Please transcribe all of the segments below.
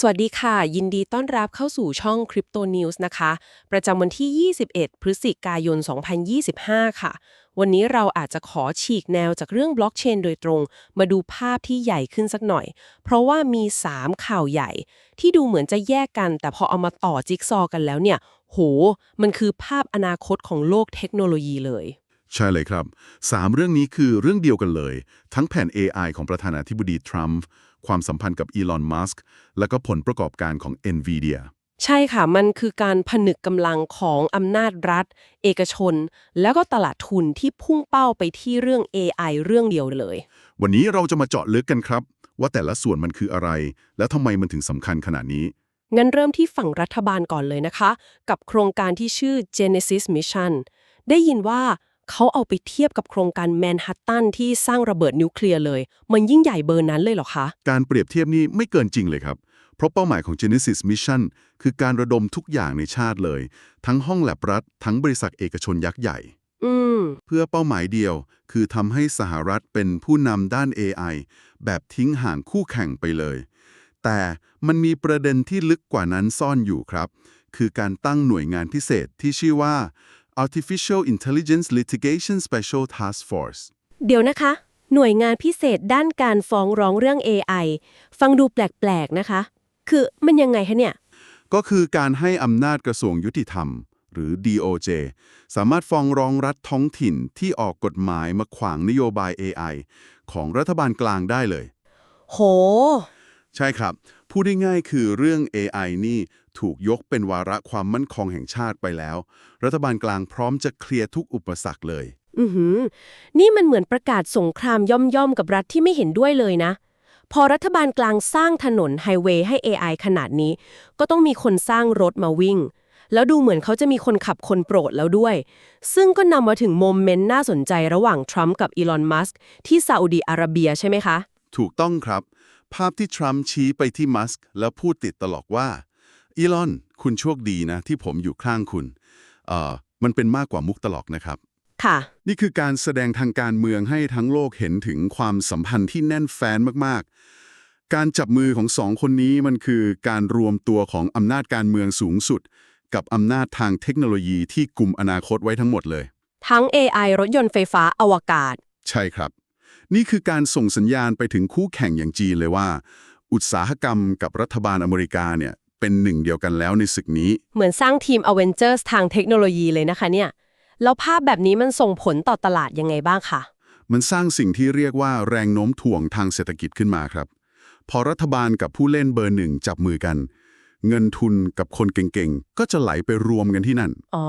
สวัสดีค่ะ ยินดีต้อนรับเข้าสู่ช่อง Crypto News นะคะ ประจำวันที่ 21 พฤศจิกายน 2025 ค่ะ วันนี้เราอาจจะขอฉีกแนวจากเรื่องบล็อกเชนโดยตรง มาดูภาพที่ใหญ่ขึ้นสักหน่อย เพราะว่ามี 3 ข่าวใหญ่ ที่ดูเหมือนจะแยกกัน แต่พอเอามาต่อจิ๊กซอว์กันแล้วเนี่ย โห มันคือภาพอนาคตของโลกเทคโนโลยีเลย ใช่เลยครับ 3 เรื่องนี้คือเรื่องเดียวกันเลย ทั้งแผน AI ของประธานาธิบดีทรัมป์ ความสัมพันธ์กับอีลอนมัสก์และก็ผลประกอบการของ NVIDIA ใช่ค่ะ มันคือการผนึกกำลังของอำนาจรัฐ เอกชน แล้วก็ตลาดทุนที่พุ่งเป้าไปที่เรื่อง AI เรื่องเดียวเลย วันนี้เราจะมาเจาะลึกกันครับ ว่าแต่ละส่วนมันคืออะไร และทำไมมันถึงสำคัญขนาดนี้ งั้นเริ่มที่ฝั่งรัฐบาลก่อนเลยนะคะ กับโครงการที่ชื่อ Genesis Mission ได้ยินว่า เขาเอาไปเทียบกับโครงการแมนฮัตตันที่สร้างระเบิดนิวเคลียร์เลย มันยิ่งใหญ่เบอร์นั้นเลยเหรอคะ การเปรียบเทียบนี้ไม่เกินจริงเลยครับ เพราะเป้าหมายของ Genesis Mission คือการระดมทุกอย่างในชาติเลย ทั้งห้องแลบรัฐ ทั้งบริษัทเอกชนยักษ์ใหญ่ อืม เพื่อเป้าหมายเดียว คือทำให้สหรัฐเป็นผู้นำด้าน AI แบบทิ้งห่างคู่แข่งไปเลย แต่มันมีประเด็นที่ลึกกว่านั้นซ่อนอยู่ครับ คือการตั้งหน่วยงานพิเศษที่ชื่อว่า Artificial Intelligence Litigation Special Task Force เดี๋ยวนะคะ หน่วยงานพิเศษด้านการฟ้องร้องเรื่อง AI ฟังดูแปลก ๆ นะคะ คือมันยังไงคะเนี่ย ก็คือการให้อำนาจกระทรวงยุติธรรม หรือ DOJ สามารถฟ้องร้องรัฐท้องถิ่นที่ออกกฎหมายมาขวางนโยบาย AI ของรัฐบาลกลางได้เลย โห ใช่ครับ พูดได้ง่ายคือเรื่อง AI นี่ ถูกยกเป็นวาระความมั่นคงแห่งชาติไปแล้ว รัฐบาลกลางพร้อมจะเคลียร์ทุกอุปสรรคเลย อือหือ นี่มันเหมือนประกาศสงครามย่อมๆ กับรัฐที่ไม่เห็นด้วยเลยนะ พอรัฐบาลกลางสร้างถนนไฮเวย์ให้ AI ขนาดนี้ ก็ต้องมีคนสร้างรถมาวิ่ง แล้วดูเหมือนเขาจะมีคนขับคนโปรดแล้วด้วย ซึ่งก็นำมาถึงโมเมนต์น่าสนใจระหว่างทรัมป์กับอีลอน มัสก์ที่ซาอุดีอาระเบียใช่ไหมคะ ถูกต้องครับ ภาพที่ทรัมป์ชี้ไปที่มัสก์แล้วพูดติดตลอดว่า อีลอน คุณโชคดีนะที่ผมอยู่ข้างคุณเอ่อมันเป็นมากกว่ามุกตลกนะครับ ค่ะ นี่คือการแสดงทางการเมืองให้ทั้งโลกเห็นถึงความสัมพันธ์ที่แน่นแฟ้นมากๆ การจับมือของสองคนนี้มันคือการรวมตัวของอำนาจการเมืองสูงสุด กับอำนาจทางเทคโนโลยีที่กลุ่มอนาคตไว้ทั้งหมดเลย ทั้ง AI รถยนต์ไฟฟ้าอวกาศ ใช่ครับ นี่คือการส่งสัญญาณไปถึงคู่แข่งอย่างจีนเลยว่า อุตสาหกรรมกับรัฐบาลอเมริกาเนี่ย เป็นหนึ่งเดียวกันแล้วในศึกนี้ เหมือนสร้างทีม a v e n g e r s ทางเทคโนโลยีเลยนะคะเนี่ย แล้วภาพแบบนี้มันส่งผลต่อตลาดยังไงบ้างคะมันสร้างสิ่งที่เรียกว่าแรงโน้มถ่วงทางเศรษฐกิจขึ้นมาครับ พอรัฐบาลกับผู้เล่นเบอร์หนึ่งจับมือกัน เงินทุนกับคนเก่งๆ ก็จะไหลไปรวมกันที่นั่น อ๋อ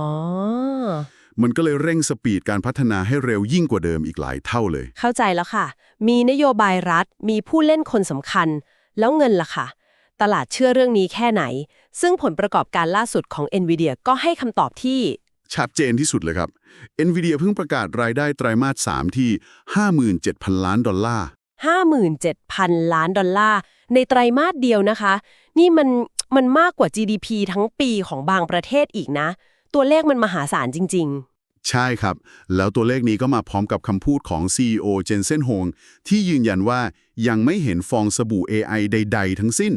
มันก็เลยเร่งสปีดการพัฒนาให้เร็วยิ่งกว่าเดิมอีกหลายเท่าเลย เข้าใจแล้วค่ะ มีนโยบายรัฐ มีผู้เล่นคนสำคัญ แล้วเงินล่ะค่ะ ตลาดเชื่อเรื่องนี้แค่ไหน ซึ่งผลประกอบการล่าสุดของ NVIDIA ก็ให้คำตอบที่ชัดเจนที่สุดเลยครับ NVIDIA เพิ่งประกาศรายได้ไตรมาส 3 ที่ 57,000 ล้านดอลลาร์ 57,000 ล้านดอลลาร์ ในไตรมาสเดียวนะคะ นี่มันมันมากกว่า GDP ทั้งปีของบางประเทศอีกนะ ตัวเลขมันมหาศาลจริงใช่ครับ แล้วตัวเลขนี้ก็มาพร้อมกับคำพูดของ CEO เจนเซนฮงที่ยืนยันว่ายังไม่เห็นฟองสบู่ AI ใด ๆ ทั้งสิ้น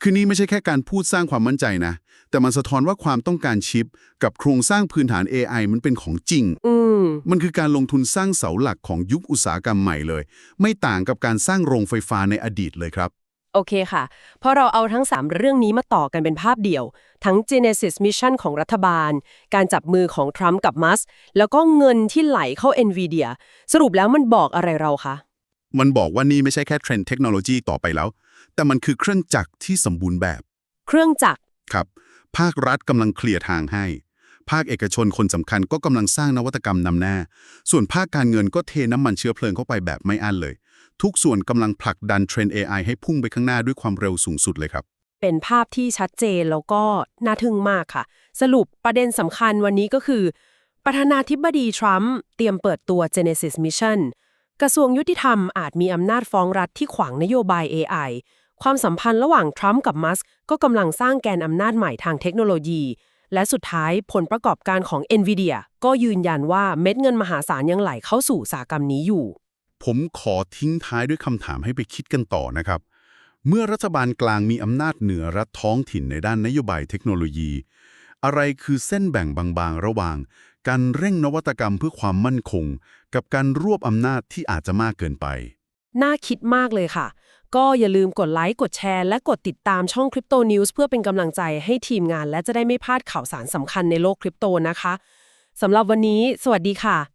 คือนี่ไม่ใช่แค่การพูดสร้างความมั่นใจนะ แต่มันสะท้อนว่าความต้องการชิป กับโครงสร้างพื้นฐาน AI มันเป็นของจริงๆอืมมันคือการลงทุนสร้างเสาหลักของยุคอุตสาหกรรมใหม่เลย ไม่ต่างกับการสร้างโรงไฟฟ้าในอดีตเลยครับ โอเคค่ะพอเราเอาทั้ง 3 เรื่องนี้มาต่อกันเป็นภาพเดี่ยว ทั้ง Genesis Mission ของรัฐบาล การจับมือของทรัมป์กับมัสก์แล้วก็เงินที่ไหลเข้า NVIDIA สรุปแล้วมันบอกอะไรเราคะ มันบอกว่านี่ไม่ใช่แค่เทรนด์เทคโนโลยีต่อไปแล้ว แต่มันคือเครื่องจักรที่สมบูรณ์แบบ เครื่องจักรครับ ภาครัฐกำลังเคลียร์ทางให้ ภาคเอกชนคนสำคัญก็กำลังสร้างนวัตกรรมนำหน้า ส่วนภาคการเงินก็เทน้ำมันเชื้อเพลิงเข้าไปแบบไม่อั้นเลย ทุกส่วนกำลังผลักดันเทรนด์ AI ให้พุ่งไปข้างหน้าด้วยความเร็วสูงสุดเลยครับ เป็นภาพที่ชัดเจนแล้วก็น่าทึ่งมากค่ะ สรุปประเด็นสำคัญวันนี้ก็คือ ประธานาธิบดีทรัมป์เตรียมเปิดตัว Genesis Mission กระทรวงยุติธรรมอาจมีอำนาจฟ้องรัฐที่ขวางนโยบาย AI ความสัมพันธ์ระหว่างทรัมป์กับมัสก์ก็กำลังสร้างแกนอำนาจใหม่ทางเทคโนโลยี และสุดท้ายผลประกอบการของ NVIDIA ก็ยืนยันว่าเม็ดเงินมหาศาลยังไหลเข้าสู่อุตสาหกรรมนี้อยู่ ผมขอทิ้งท้ายด้วยคำถามให้ไปคิดกันต่อนะครับ เมื่อรัฐบาลกลางมีอำนาจเหนือรัฐท้องถิ่นในด้านนโยบายเทคโนโลยี อะไรคือเส้นแบ่งบางๆ ระหว่าง การเร่งนวัตกรรมเพื่อความมั่นคง กับการรวบอำนาจที่อาจจะมากเกินไป น่าคิดมากเลยค่ะ ก็อย่าลืมกดไลค์ กดแชร์ และกดติดตามช่อง Crypto News เพื่อเป็นกำลังใจให้ทีมงาน และจะได้ไม่พลาดข่าวสารสำคัญในโลกคริปโตนะคะสำหรับวันนี้ สวัสดีค่ะ